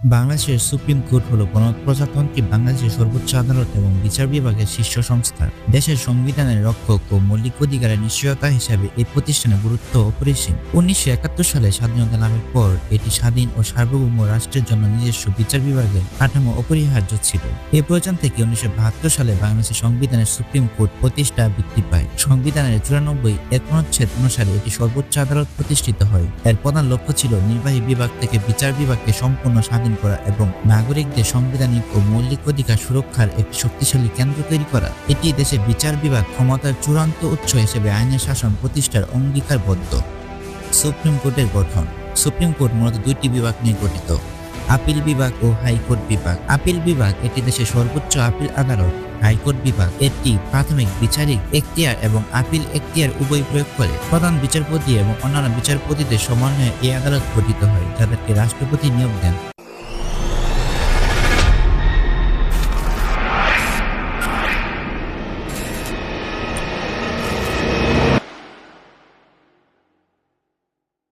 বাংলাদেশের supreme court হল গণপ্রজাতন্ত্রী বাংলাদেশের সর্বোচ্চ আদালত এবং বিচার বিভাগের শীর্ষ সংস্থা। দেশের সংবিধানের রক্ষক ও মৌলিক অধিকারের নিশ্চয়তা হিসাবে এই প্রতিষ্ঠানের গুরুত্ব অপরিসীম উনিশশো একাত্তর সালে স্বাধীনতা লাভের পর এটি স্বাধীন ও সার্বভৌম রাষ্ট্রের জন্য নিজস্ব বিচার বিভাগের কাঠামো অপরিহার্য ছিল। এ প্রয়োজন থেকে উনিশশো বাহাত্তর সালে বাংলাদেশের সংবিধানের সুপ্রিম কোর্ট প্রতিষ্ঠা বৃদ্ধি পায়। সংবিধানের চুরানব্বই এক অনুচ্ছেদ অনুসারে এটি সর্বোচ্চ আদালত প্রতিষ্ঠিত হয়। এর প্রধান লক্ষ্য ছিল নির্বাহী বিভাগ থেকে বিচার বিভাগকে সম্পূর্ণ স্বাধীন করা এবং নাগরিকদের সাংবিধানিক ও মৌলিক অধিকার সুরক্ষার একটি শক্তিশালী কেন্দ্র তৈরি করা, এটি দেশের বিচার বিভাগ ক্ষমতার চূড়ান্ত উৎস হিসেবে আইনের শাসন প্রতিষ্ঠার অঙ্গীকারবদ্ধ। সুপ্রিম কোর্টের গঠন। সুপ্রিম কোর্ট মূলত দুইটি বিভাগ নিয়ে গঠিত। আপিল বিভাগ ও হাইকোর্ট বিভাগ। আপিল বিভাগ এটি দেশের সর্বোচ্চ আপিল আদালত। হাইকোর্ট বিভাগ এটি প্রাথমিক বিচারিক এখতিয়ার এবং আপিল এখতিয়ার উভয় প্রয়োগ করে। প্রধান বিচারপতি এবং অন্যান্য বিচারপতিদের সমন্বয়ে এই আদালত গঠিত হয়, যাদেরকে রাষ্ট্রপতি নিয়োগ দেন।